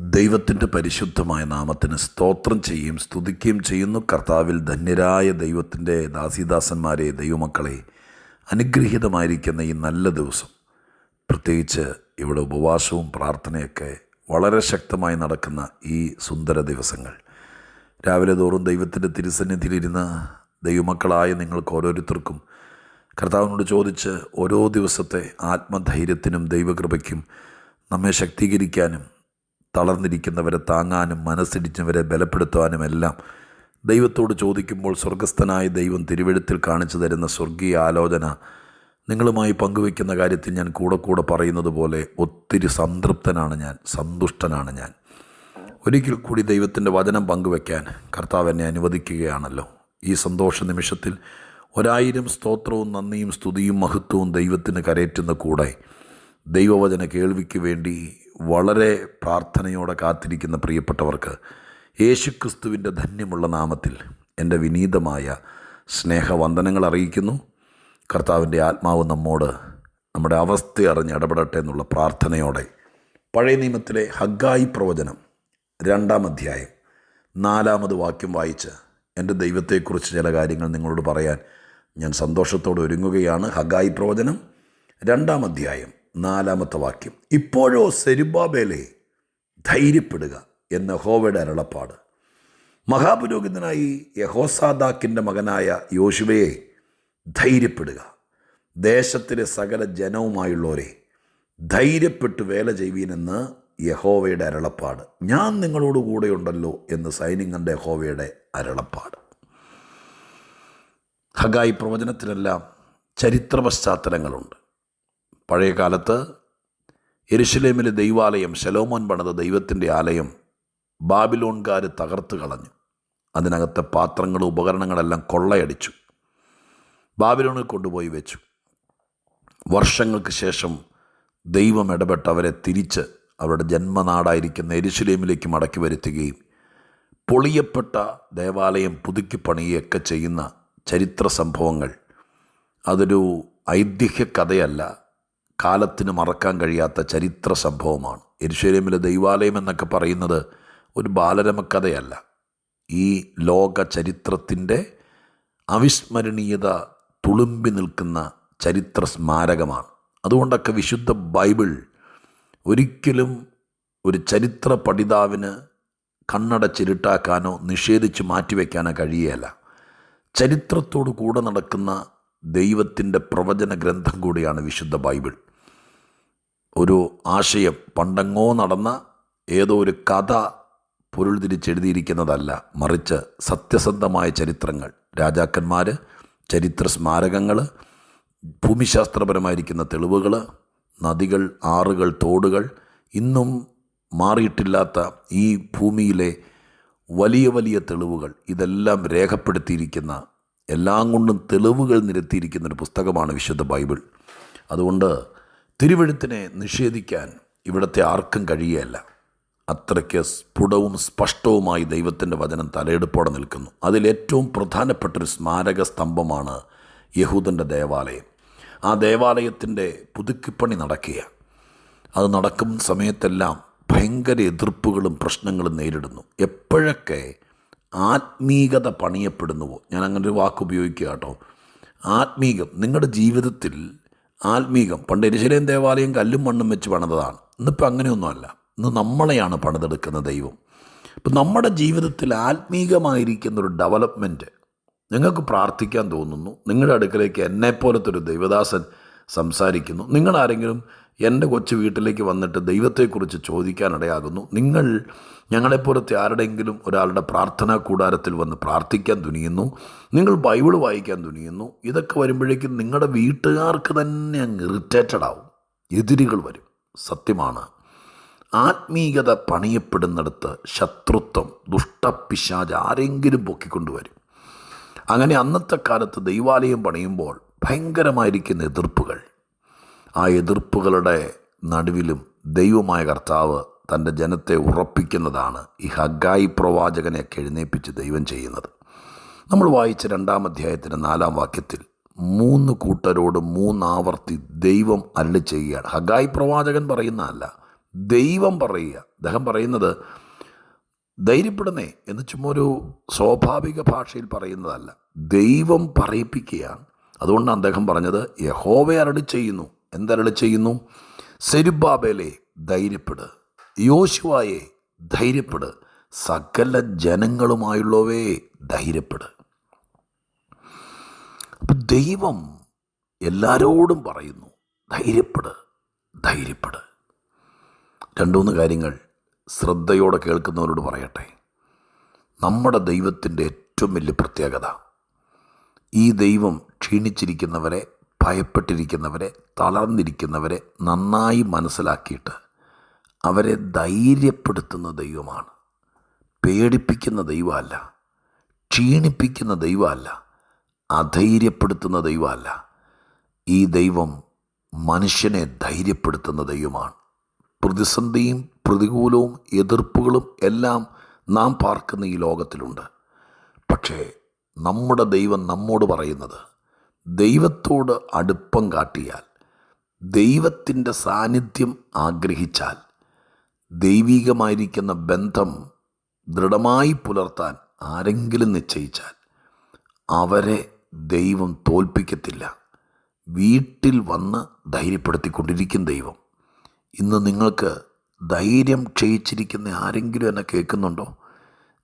ദൈവത്തിന്റെ പരിശുദ്ധമായ നാമത്തിന് സ്തോത്രം ചെയ്യുകയും സ്തുതിക്കുകയും ചെയ്യുന്നു. കർത്താവിൽ ധന്യരായ ദൈവത്തിന്റെ ദാസീദാസന്മാരെ ദൈവമക്കളെ അനുഗ്രഹീതമായിരിക്കുന്ന ഈ നല്ല ദിവസം. പ്രത്യേകിച്ച് ഇവിടെ ഉപവാസവും പ്രാർത്ഥനയൊക്കെ വളരെ ശക്തമായി നടക്കുന്ന ഈ സുന്ദര ദിവസങ്ങൾ. രാവിലെ തോറും ദൈവത്തിന്റെ തിരുസന്നിധിയിലിരുന്ന് ദൈവമക്കളായ നിങ്ങൾക്ക് ഓരോരുത്തർക്കും കർത്താവിനോട് ചോദിച്ച് ഓരോ ദിവസത്തെ ആത്മധൈര്യത്തിനും ദൈവകൃപയ്ക്കും നമ്മെ ശക്തീകരിക്കാനും തളർന്നിരിക്കുന്നവരെ താങ്ങാനും മനസ്സിടിച്ചവരെ ബലപ്പെടുത്തുവാനും എല്ലാം ദൈവത്തോട് ചോദിക്കുമ്പോൾ സ്വർഗസ്ഥനായ ദൈവം തിരുവഴുത്തിൽ കാണിച്ചു തരുന്ന സ്വർഗീയ ആലോചന. നിങ്ങളുമായി പങ്കുവയ്ക്കുന്ന കാര്യത്തിൽ ഞാൻ കൂടെ കൂടെ പറയുന്നത് പോലെ ഒത്തിരി സംതൃപ്തനാണ് ഞാൻ സന്തുഷ്ടനാണ് ഞാൻ. ഒരിക്കൽ കൂടി ദൈവത്തിന്റെ വചനം പങ്കുവയ്ക്കാൻ കർത്താവ് എന്നെ അനുവദിക്കുകയാണല്ലോ. ഈ സന്തോഷ നിമിഷത്തിൽ ഒരായിരം സ്തോത്രവും നന്ദിയും സ്തുതിയും മഹത്വവും ദൈവത്തിന് കരയറ്റുന്ന കൂടെ ദൈവവചന കേൾവിക്ക് വേണ്ടി വളരെ പ്രാർത്ഥനയോടെ കാത്തിരിക്കുന്ന പ്രിയപ്പെട്ടവർക്ക് യേശുക്രിസ്തുവിന്റെ ധന്യമുള്ള നാമത്തിൽ എന്റെ വിനീതമായ സ്നേഹവന്ദനങ്ങൾ അറിയിക്കുന്നു. കർത്താവിന്റെ ആത്മാവ് നമ്മോട് നമ്മുടെ അവസ്ഥ അറിഞ്ഞ് ഇടപെടട്ടെ എന്നുള്ള പ്രാർത്ഥനയോടെ പഴയ നിയമത്തിലെ ഹഗ്ഗായി പ്രവചനം രണ്ടാം അധ്യായം നാലാമത് വാക്യം വായിച്ച് എന്റെ ദൈവത്തെക്കുറിച്ച് ചില കാര്യങ്ങൾ നിങ്ങളോട് പറയാൻ ഞാൻ സന്തോഷത്തോടെ ഒരുങ്ങുകയാണ്. ഹഗായി പ്രവചനം രണ്ടാം അധ്യായം നാലാമത്തെ വാക്യം. ഇപ്പോഴോ സെരുബാബേലെ ധൈര്യപ്പെടുക എന്ന ഹോവയുടെ അരുളപ്പാട്. മഹാപുരോഹിതനായി യഹോസാദാക്കിന്റെ മകനായ യോശുവയെ ധൈര്യപ്പെടുക. ദേശത്തിലെ സകല ജനവുമായുള്ളവരെ ധൈര്യപ്പെട്ട് വേല ചെയ്യുവീനെന്ന് യഹോവയുടെ അരുളപ്പാട്. ഞാൻ നിങ്ങളോട് കൂടെയുണ്ടല്ലോ എന്ന് സൈനികന്റെ യഹോവയുടെ അരുളപ്പാട്. ഹഗായി പ്രവചനത്തിനെല്ലാം ചരിത്ര പശ്ചാത്തലങ്ങളുണ്ട് പഴയ കാലത്ത് എരുഷലേമിലെ ദൈവാലയം ശലോമോൻ പണിത ദൈവത്തിന്റെ ആലയം ബാബിലോൺകാർ തകർത്ത് കളഞ്ഞു. അതിനകത്തെ പാത്രങ്ങളും ഉപകരണങ്ങളെല്ലാം കൊള്ളയടിച്ചു. ബാബിലോണിൽ കൊണ്ടുപോയി വെച്ചു. വർഷങ്ങൾക്ക് ശേഷം ദൈവം ഇടപെട്ട് അവരെ തിരിച്ച് അവരുടെ ജന്മനാടായിരിക്കുന്ന എരുശലേമിലേക്ക് മടക്കി വരുത്തുകയും പൊളിയപ്പെട്ട ദേവാലയം പുതുക്കി പണിയുകയൊക്കെ ചെയ്യുന്ന ചരിത്ര സംഭവങ്ങൾ അതൊരു ഐതിഹ്യ കഥയല്ല. കാലത്തിന് മറക്കാൻ കഴിയാത്ത ചരിത്ര സംഭവമാണ്. എരുശ്വരമിലെ ദൈവാലയം എന്നൊക്കെ പറയുന്നത് ഒരു ബാലരമക്കഥയല്ല. ഈ ലോക ചരിത്രത്തിന്റെ അവിസ്മരണീയത തുളുമ്പി നിൽക്കുന്ന ചരിത്ര സ്മാരകമാണ്. അതുകൊണ്ടൊക്കെ വിശുദ്ധ ബൈബിൾ ഒരിക്കലും ഒരു ചരിത്ര പഠിതാവിന് കണ്ണടച്ചിരുട്ടാക്കാനോ നിഷേധിച്ച് മാറ്റിവെക്കാനോ കഴിയുകയല്ല. ചരിത്രത്തോടു കൂടെ നടക്കുന്ന ദൈവത്തിന്റെ പ്രവചന ഗ്രന്ഥം കൂടിയാണ് വിശുദ്ധ ബൈബിൾ. ഒരു ആശയം. പണ്ടെങ്ങോ നടന്ന ഏതോ ഒരു കഥ പൊരുൾ തിരിച്ചെഴുതിയിരിക്കുന്നതല്ല മറിച്ച് സത്യസന്ധമായ ചരിത്രങ്ങൾ. രാജാക്കന്മാർ ചരിത്ര സ്മാരകങ്ങൾ ഭൂമിശാസ്ത്രപരമായിരിക്കുന്ന തെളിവുകൾ നദികൾ ആറുകൾ തോടുകൾ ഇന്നും മാറിയിട്ടില്ലാത്ത ഈ ഭൂമിയിലെ വലിയ വലിയ തെളിവുകൾ. ഇതെല്ലാം രേഖപ്പെടുത്തിയിരിക്കുന്ന എല്ലാം കൊണ്ടും തെളിവുകൾ നിരത്തിയിരിക്കുന്ന ഒരു പുസ്തകമാണ് വിശുദ്ധ ബൈബിൾ. അതുകൊണ്ട് തിരുവഴുത്തിനെ നിഷേധിക്കാൻ ഇവിടുത്തെ ആർക്കും കഴിയുകയല്ല അത്രയ്ക്ക് സ്ഫുടവും സ്പഷ്ടവുമായി ദൈവത്തിന്റെ വചനം തലയെടുപ്പോടെ നിൽക്കുന്നു. അതിലേറ്റവും പ്രധാനപ്പെട്ടൊരു സ്മാരക സ്തംഭമാണ് യഹൂദന്റെ ദേവാലയം. ആ ദേവാലയത്തിന്റെ പുതുക്കിപ്പണി നടക്കുക അത് നടക്കും സമയത്തെല്ലാം ഭയങ്കര എതിർപ്പുകളും പ്രശ്നങ്ങളും നേരിടുന്നു. എപ്പോഴൊക്കെ ആത്മീകത പണിയപ്പെടുന്നുവോ? ഞാൻ അങ്ങനെ ഒരു വാക്ക് ഉപയോഗിക്കുക കേട്ടോ. ആത്മീകം നിങ്ങളുടെ ജീവിതത്തിൽ ആത്മീകം. പണ്ട് എരിശിലേം ദേവാലയം കല്ലും മണ്ണും വെച്ച് പണിതതാണ്. ഇന്നിപ്പോൾ അങ്ങനെയൊന്നുമല്ല. ഇന്ന് നമ്മളെയാണ് പണിതെടുക്കുന്ന ദൈവം. ഇപ്പം നമ്മുടെ ജീവിതത്തിൽ ആത്മീകമായിരിക്കുന്ന ഒരു ഡെവലപ്മെന്റ് നിങ്ങൾക്ക് പ്രാർത്ഥിക്കാൻ തോന്നുന്നു. നിങ്ങളുടെ അടുക്കലേക്ക് എന്നെപ്പോലത്തെ ഒരു ദൈവദാസൻ സംസാരിക്കുന്നു. നിങ്ങളാരെങ്കിലും എന്റെ കൊച്ചു വീട്ടിലേക്ക് വന്നിട്ട് ദൈവത്തെക്കുറിച്ച് ചോദിക്കാനിടയാകുന്നു. നിങ്ങൾ ഞങ്ങളെപ്പോലത്തെ ആരുടെയെങ്കിലും ഒരാളുടെ പ്രാർത്ഥനാ കൂടാരത്തിൽ വന്ന് പ്രാർത്ഥിക്കാൻ തുനിയുന്നു. നിങ്ങൾ ബൈബിൾ വായിക്കാൻ തുനിയുന്നു. ഇതൊക്കെ വരുമ്പോഴേക്കും നിങ്ങളുടെ വീട്ടുകാർക്ക് തന്നെ അങ്ങ് ഇറിറ്റേറ്റഡ് ആവും. എതിരികൾ വരും. സത്യമാണ്. ആത്മീയത പണിയപ്പെടുന്നിടത്ത് ശത്രുത്വം ദുഷ്ടപിശാജ് ആരെങ്കിലും പൊക്കിക്കൊണ്ടുവരും. അങ്ങനെ അന്നത്തെ കാലത്ത് ദൈവാലയം പണിയുമ്പോൾ ഭയങ്കരമായിരിക്കുന്ന എതിർപ്പുകൾ. ആ എതിർപ്പുകളുടെ നടുവിലും ദൈവമായ കർത്താവ് തന്റെ ജനത്തെ ഉറപ്പിക്കുന്നതാണ് ഈ ഹഗായി പ്രവാചകനെയൊക്കെ എഴുന്നേപ്പിച്ച് ദൈവം ചെയ്യുന്നത്. നമ്മൾ വായിച്ച രണ്ടാം അധ്യായത്തിന്റെ നാലാം വാക്യത്തിൽ മൂന്ന് കൂട്ടരോട് മൂന്നാവർത്തി ദൈവം അല്ല ചെയ്യുകയാണ്. ഹഗായി പ്രവാചകൻ പറയുന്നതല്ല ദൈവം പറയുക. അദ്ദേഹം പറയുന്നത് ധൈര്യപ്പെടുന്നേ എന്ന് ചുമ്മാ ഒരു സ്വാഭാവിക ഭാഷയിൽ പറയുന്നതല്ല ദൈവം പറയിപ്പിക്കുകയാണ്. അതുകൊണ്ടാണ് അദ്ദേഹം പറഞ്ഞത് യഹോവ അരളി ചെയ്യുന്നു. എന്തരളി ചെയ്യുന്നു? സെരുബാബേലെ ധൈര്യപ്പെട്. യോശുവായെ ധൈര്യപ്പെട്. സകല ജനങ്ങളുമായുള്ളവേ ധൈര്യപ്പെട്. അപ്പം ദൈവം എല്ലാരോടും പറയുന്നു ധൈര്യപ്പെട് ധൈര്യപ്പെട്. രണ്ടുമൂന്ന് കാര്യങ്ങൾ ശ്രദ്ധയോടെ കേൾക്കുന്നവരോട് പറയട്ടെ. നമ്മുടെ ദൈവത്തിന്റെ ഏറ്റവും വലിയ പ്രത്യേകത ഈ ദൈവം ക്ഷീണിച്ചിരിക്കുന്നവരെ ഭയപ്പെട്ടിരിക്കുന്നവരെ തളർന്നിരിക്കുന്നവരെ നന്നായി മനസ്സിലാക്കിയിട്ട് അവരെ ധൈര്യപ്പെടുത്തുന്ന ദൈവമാണ്. പേടിപ്പിക്കുന്ന ദൈവമല്ല. ക്ഷീണിപ്പിക്കുന്ന ദൈവമല്ല. അധൈര്യപ്പെടുത്തുന്ന ദൈവമല്ല. ഈ ദൈവം മനുഷ്യനെ ധൈര്യപ്പെടുത്തുന്ന ദൈവമാണ്. പ്രതിസന്ധിയും പ്രതികൂലവും എതിർപ്പുകളും എല്ലാം നാം പാർക്കുന്ന ഈ ലോകത്തിലുണ്ട്. പക്ഷേ നമ്മുടെ ദൈവം നമ്മോട് പറയുന്നത് ദൈവത്തോട് അടുപ്പം കാട്ടിയാൽ ദൈവത്തിന്റെ സാന്നിധ്യം ആഗ്രഹിച്ചാൽ ദൈവികമായിരിക്കുന്ന ബന്ധം ദൃഢമായി പുലർത്താൻ ആരെങ്കിലും നിശ്ചയിച്ചാൽ അവരെ ദൈവം തോൽപ്പിക്കത്തില്ല. വീട്ടിൽ വന്ന് ധൈര്യപ്പെടുത്തിക്കൊണ്ടിരിക്കും ദൈവം. ഇന്ന് നിങ്ങൾക്ക് ധൈര്യം ക്ഷയിച്ചിരിക്കുന്ന ആരെങ്കിലും എന്നെ കേൾക്കുന്നുണ്ടോ?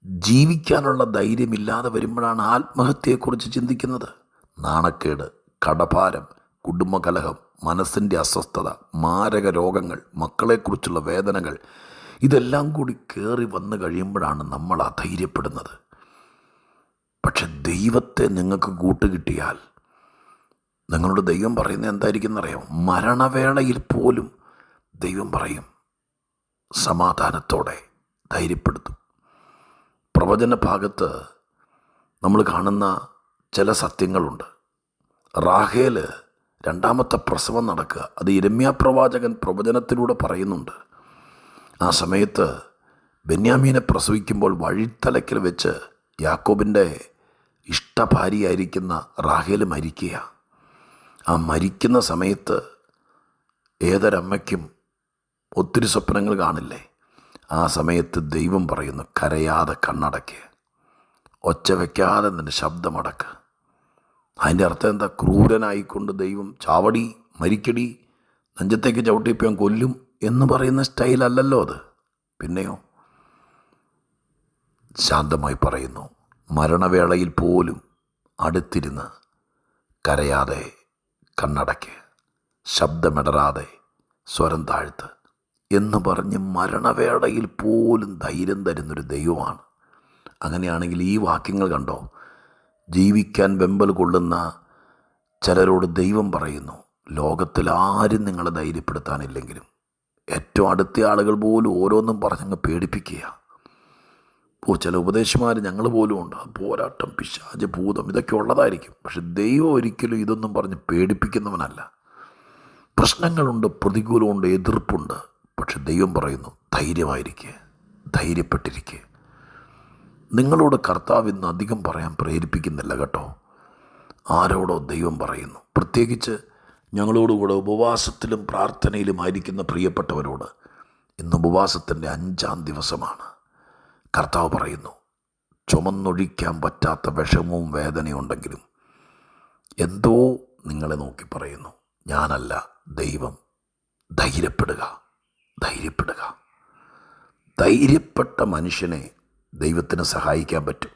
ജീവിക്കാനുള്ള ധൈര്യമില്ലാതെ വരുമ്പോഴാണ് ആത്മഹത്യയെക്കുറിച്ച് ചിന്തിക്കുന്നത്. നാണക്കേട് കടഭാരം കുടുംബകലഹം മനസ്സിന്റെ അസ്വസ്ഥത മാരക രോഗങ്ങൾ മക്കളെക്കുറിച്ചുള്ള വേദനകൾ ഇതെല്ലാം കൂടി കയറി വന്നു കഴിയുമ്പോഴാണ് നമ്മൾ അധൈര്യപ്പെടുന്നത്. പക്ഷെ ദൈവത്തെ നിങ്ങൾക്ക് കൂട്ടുകിട്ടിയാൽ നിങ്ങളുടെ ദൈവം പറയുന്നത് എന്തായിരിക്കും എന്നറിയാം മരണവേളയിൽ പോലും ദൈവം പറയും സമാധാനത്തോടെ ധൈര്യപ്പെടുത്തും. പ്രവചന ഭാഗത്ത് നമ്മൾ കാണുന്ന ചില സത്യങ്ങളുണ്ട്. റാഹേൽ രണ്ടാമത്തെ പ്രസവം നടക്കുക. അത് ഇരമ്യ പ്രവാചകൻ പ്രവചനത്തിലൂടെ പറയുന്നുണ്ട്. ആ സമയത്ത് ബെന്യാമീനെ പ്രസവിക്കുമ്പോൾ വഴിത്തലക്കൽ വെച്ച് യാക്കോബിന്റെ ഇഷ്ടഭാര്യയായിരിക്കുന്ന റാഹേൽ മരിക്കുക. ആ മരിക്കുന്ന സമയത്ത് ഏതൊരമ്മയ്ക്കും ഒത്തിരി സ്വപ്നങ്ങൾ കാണില്ലേ? ആ സമയത്ത് ദൈവം പറയുന്നു കരയാതെ കണ്ണടയ്ക്ക് ഒച്ച വയ്ക്കാതെ നിന്റെ ശബ്ദമടക്ക് അതിന്റെ അർത്ഥം എന്താ? ക്രൂരനായിക്കൊണ്ട് ദൈവം ചാവടി മരിക്കടി നെഞ്ചത്തേക്ക് ചവിട്ടിപ്പം കൊല്ലും എന്ന് പറയുന്ന സ്റ്റൈലല്ലല്ലോ അത്. പിന്നെയോ? ശാന്തമായി പറയുന്നു മരണവേളയിൽ പോലും അടുത്തിരുന്ന് കരയാതെ കണ്ണടയ്ക്ക് ശബ്ദമിടറാതെ സ്വരം താഴ്ത്ത് എന്ന് പറഞ്ഞ് മരണവേളയിൽ പോലും ധൈര്യം തരുന്നൊരു ദൈവമാണ്. അങ്ങനെയാണെങ്കിൽ ഈ വാക്യങ്ങൾ കണ്ടോ? ജീവിക്കാൻ വെമ്പൽ കൊള്ളുന്ന ചിലരോട് ദൈവം പറയുന്നു ലോകത്തിൽ ആരും നിങ്ങളെ ധൈര്യപ്പെടുത്താനില്ലെങ്കിലും ഏറ്റവും അടുത്ത ആളുകൾ പോലും ഓരോന്നും പറഞ്ഞങ്ങ് പേടിപ്പിക്കുക ഓ ചില ഉപദേശമാർ ഞങ്ങൾ പോലും ഉണ്ട്. പോരാട്ടം പിശാജ് ഭൂതം ഇതൊക്കെ ഉള്ളതായിരിക്കും. പക്ഷെ ദൈവം ഒരിക്കലും ഇതൊന്നും പറഞ്ഞ് പേടിപ്പിക്കുന്നവനല്ല. പ്രശ്നങ്ങളുണ്ട് പ്രതികൂലമുണ്ട് എതിർപ്പുണ്ട്. പക്ഷെ ദൈവം പറയുന്നു ധൈര്യമായിരിക്കുക ധൈര്യപ്പെട്ടിരിക്കുക നിങ്ങളോട് കർത്താവ് ഇന്ന് അധികം പറയാൻ പ്രേരിപ്പിക്കുന്നില്ല കേട്ടോ. ആരോടോ ദൈവം പറയുന്നു. പ്രത്യേകിച്ച് ഞങ്ങളോടുകൂടെ ഉപവാസത്തിലും പ്രാർത്ഥനയിലും ആയിരിക്കുന്ന പ്രിയപ്പെട്ടവരോട് ഇന്ന് ഉപവാസത്തിന്റെ അഞ്ചാം ദിവസമാണ്. കർത്താവ് പറയുന്നു ചുമന്നൊഴിക്കാൻ പറ്റാത്ത വിഷമവും വേദനയും ഉണ്ടെങ്കിലും എന്തോ നിങ്ങളെ നോക്കി പറയുന്നു. ഞാനല്ല ദൈവം. ധൈര്യപ്പെടുക ധൈര്യപ്പെടുക. ധൈര്യപ്പെട്ട മനുഷ്യനെ ദൈവത്തിന് സഹായിക്കാൻ പറ്റും.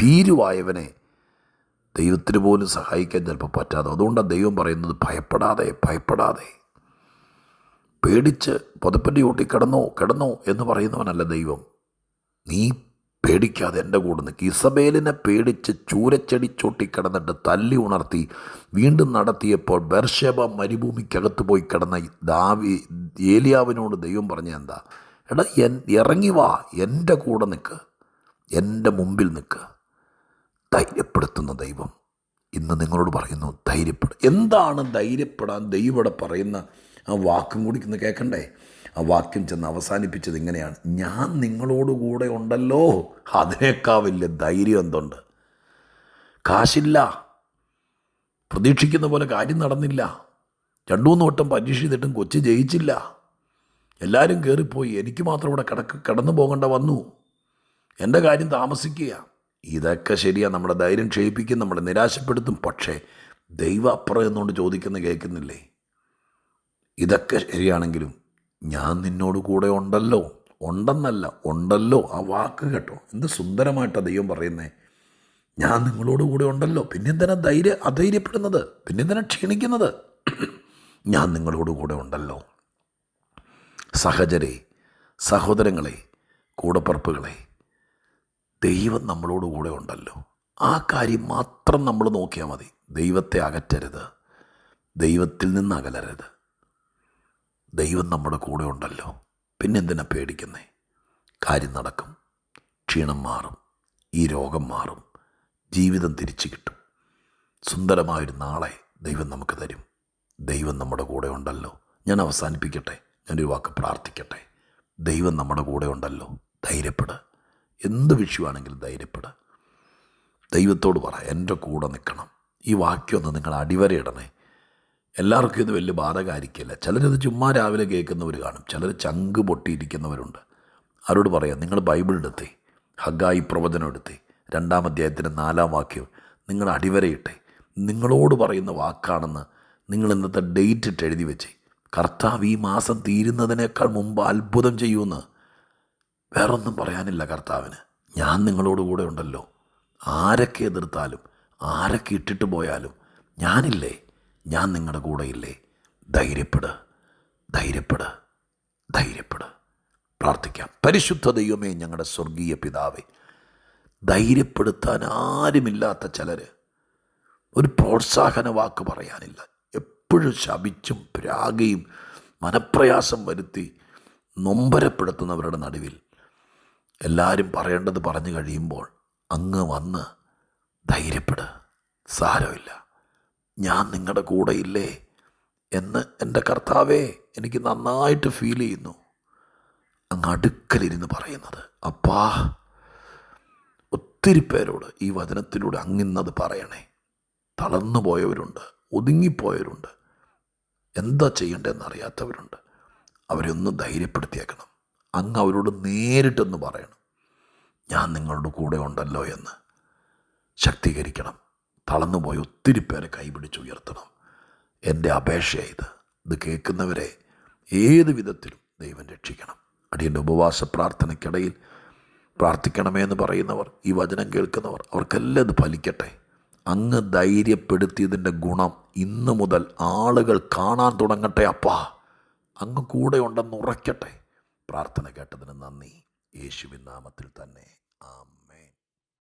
ഭീരുവായവനെ ദൈവത്തിന് പോലും സഹായിക്കാൻ ചിലപ്പോൾ പറ്റാതെ. അതുകൊണ്ടാണ് ദൈവം പറയുന്നത് ഭയപ്പെടാതെ ഭയപ്പെടാതെ. പേടിച്ച് പുതപ്പന്റെ കൂട്ടി കിടന്നോ കിടന്നോ എന്ന് പറയുന്നവനല്ല ദൈവം. നീ പേടിക്കാതെ എന്റെ കൂടെ നിൽക്കുക ഇസബേലിനെ പേടിച്ച് ചൂരച്ചെടി ചൂട്ടി കിടന്നിട്ട് തല്ലി ഉണർത്തി വീണ്ടും നടത്തിയപ്പോൾ ബർഷബ മരുഭൂമിക്കകത്ത് പോയി കിടന്ന ദാവി ഏലിയാവിനോട് ദൈവം പറഞ്ഞ എന്താ? എടാ എൻ ഇറങ്ങി വാ എന്റെ കൂടെ നിൽക്ക് എന്റെ മുമ്പിൽ നിൽക്ക്. ധൈര്യപ്പെടുത്തുന്ന ദൈവം ഇന്ന് നിങ്ങളോട് പറയുന്നു ധൈര്യപ്പെടും. എന്താണ് ധൈര്യപ്പെടാൻ ദൈവം ഇവിടെ പറയുന്ന ആ വാക്കും കൂടി ഇന്ന് കേൾക്കണ്ടേ? ആ വാക്യം ചെന്ന് അവസാനിപ്പിച്ചത് ഇങ്ങനെയാണ്. ഞാൻ നിങ്ങളോട് കൂടെ ഉണ്ടല്ലോ അതിനേക്കാൾ വലിയ ധൈര്യം എന്തുണ്ട്? കാശില്ല. പ്രതീക്ഷിക്കുന്ന പോലെ കാര്യം നടന്നില്ല. രണ്ടു മൂന്ന് വട്ടം പരീക്ഷ ചെയ്തിട്ടും കൊച്ചു ജയിച്ചില്ല. എല്ലാവരും കയറിപ്പോയി എനിക്ക് മാത്രം ഇവിടെ കിടക്ക് കിടന്നു പോകേണ്ട വന്നു. എന്റെ കാര്യം താമസിക്കുക. ഇതൊക്കെ ശരിയാണ് നമ്മുടെ ധൈര്യം ക്ഷയിപ്പിക്കും നമ്മളെ നിരാശപ്പെടുത്തും. പക്ഷേ ദൈവം അപ്പുറം എന്നുകൊണ്ട് ചോദിക്കുന്ന കേൾക്കുന്നില്ലേ? ഇതൊക്കെ ശരിയാണെങ്കിലും ഞാൻ നിന്നോട് കൂടെ ഉണ്ടല്ലോ. ഉണ്ടെന്നല്ല ഉണ്ടല്ലോ. ആ വാക്ക് കേട്ടോ. എന്ത് സുന്ദരമായിട്ടാണ് ദൈവം പറയുന്നേ. ഞാൻ നിങ്ങളോട് കൂടെ ഉണ്ടല്ലോ. പിന്നെന്തിനാ ധൈര്യ അധൈര്യപ്പെടുന്നത്? പിന്നെന്തിനാ ക്ഷീണിക്കുന്നത്? ഞാൻ നിങ്ങളോട് കൂടെ ഉണ്ടല്ലോ. സഹചരെ സഹോദരങ്ങളെ കൂടപ്പറപ്പുകളെ ദൈവം നമ്മളോട് കൂടെ ഉണ്ടല്ലോ. ആ കാര്യം മാത്രം നമ്മൾ നോക്കിയാൽ മതി. ദൈവത്തെ അകറ്റരുത്. ദൈവത്തിൽ നിന്ന് അകലരുത്. ദൈവം നമ്മുടെ കൂടെ ഉണ്ടല്ലോ. പിന്നെന്തിനാ പേടിക്കുന്നേ? കാര്യം നടക്കും. ക്ഷീണം മാറും. ഈ രോഗം മാറും. ജീവിതം തിരിച്ചു കിട്ടും. സുന്ദരമായൊരു നാളെ ദൈവം നമുക്ക് തരും. ദൈവം നമ്മുടെ കൂടെ ഉണ്ടല്ലോ. ഞാൻ അവസാനിപ്പിക്കട്ടെ. ഞാനൊരു വാക്ക് പ്രാർത്ഥിക്കട്ടെ. ദൈവം നമ്മുടെ കൂടെ ഉണ്ടല്ലോ. ധൈര്യപ്പെട്. എന്ത് വിഷയമാണെങ്കിലും ധൈര്യപ്പെട്. ദൈവത്തോട് പറ എന്റെ കൂടെ നിൽക്കണം. ഈ വാക്യമൊന്ന് നിങ്ങൾ അടിവരയിടണേ. എല്ലാവർക്കും ഇത് വലിയ ബാധകമായിരിക്കില്ല ചിലരത് ചുമ്മാ രാവിലെ കേൾക്കുന്നവർ കാണും. ചിലർ ചങ്ക് പൊട്ടിയിരിക്കുന്നവരുണ്ട്. അവരോട് പറയാം നിങ്ങൾ ബൈബിൾ എടുത്തേ. ഹഗായി പ്രവചനം എടുത്തേ. രണ്ടാം അധ്യായത്തിന്റെ നാലാം വാക്യം നിങ്ങൾ അടിവരയിട്ടെ. നിങ്ങളോട് പറയുന്ന വാക്കാണെന്ന് നിങ്ങൾ ഇന്നത്തെ ഡേറ്റ് ഇട്ട് എഴുതി വെച്ചേ. കർത്താവ് ഈ മാസം തീരുന്നതിനേക്കാൾ മുമ്പ് അത്ഭുതം ചെയ്യുമെന്ന് വേറൊന്നും പറയാനില്ല കർത്താവിന്. ഞാൻ നിങ്ങളോട് കൂടെ ഉണ്ടല്ലോ. ആരൊക്കെ എതിർത്താലും ആരൊക്കെ ഇട്ടിട്ട് പോയാലും ഞാനില്ലേ? ഞാൻ നിങ്ങളുടെ കൂടെയില്ലേ? ധൈര്യപ്പെട് ധൈര്യപ്പെട് ധൈര്യപ്പെട്. പ്രാർത്ഥിക്കാം. പരിശുദ്ധ ദൈവമേ ഞങ്ങളുടെ സ്വർഗീയ പിതാവേ ധൈര്യപ്പെടുത്താൻ ആരുമില്ലാത്ത ചിലർ ഒരു പ്രോത്സാഹന വാക്ക് പറയാനില്ല. എപ്പോഴും ശപിച്ചും പ്രാഗയും മനപ്രയാസം വരുത്തി നൊമ്പരപ്പെടുത്തുന്നവരുടെ നടുവിൽ എല്ലാവരും പറയേണ്ടത് പറഞ്ഞു കഴിയുമ്പോൾ അങ്ങ് വന്ന് ധൈര്യപ്പെട്. സാരമില്ല. ഞാൻ നിങ്ങളുടെ കൂടെ ഇല്ലേ എന്ന് എന്റെ കർത്താവേ എനിക്ക് നന്നായിട്ട് ഫീൽ ചെയ്യുന്നു. അങ്ങ് അടുക്കലിരുന്ന് പറയുന്നത് അപ്പാ ഒത്തിരി പേരോട് ഈ വചനത്തിലൂടെ അങ്ങിന്നത് പറയണേ. തളർന്നു പോയവരുണ്ട് ഒതുങ്ങിപ്പോയവരുണ്ട്. എന്താ ചെയ്യേണ്ടതെന്ന് അറിയാത്തവരുണ്ട് അവരെ ഒന്ന് ധൈര്യപ്പെടുത്തിയേക്കണം. അങ്ങ് അവരോട് നേരിട്ടൊന്ന് പറയണം. ഞാൻ നിങ്ങളുടെ കൂടെ ഉണ്ടല്ലോ എന്ന്. ശക്തീകരിക്കണം. തളർന്നുപോയി ഒത്തിരി പേരെ കൈപിടിച്ചുയർത്തണം എന്റെ അപേക്ഷ ഇത്. ഇത് കേൾക്കുന്നവരെ ഏത് വിധത്തിലും ദൈവം രക്ഷിക്കണം. അടിയന്റെ ഉപവാസ പ്രാർത്ഥനയ്ക്കിടയിൽ പ്രാർത്ഥിക്കണമേ എന്ന് പറയുന്നവർ ഈ വചനം കേൾക്കുന്നവർ അവർക്കെല്ലാം ഇത് ഫലിക്കട്ടെ. അങ്ങ് ധൈര്യപ്പെടുത്തിയതിന്റെ ഗുണം ഇന്നു മുതൽ ആളുകൾ കാണാൻ തുടങ്ങട്ടെ അപ്പാ. അങ്ങ് കൂടെ ഉണ്ടെന്ന് ഉറയ്ക്കട്ടെ പ്രാർത്ഥന കേട്ടതിന് നന്ദി. യേശുവിൻ നാമത്തിൽ തന്നെ. ആം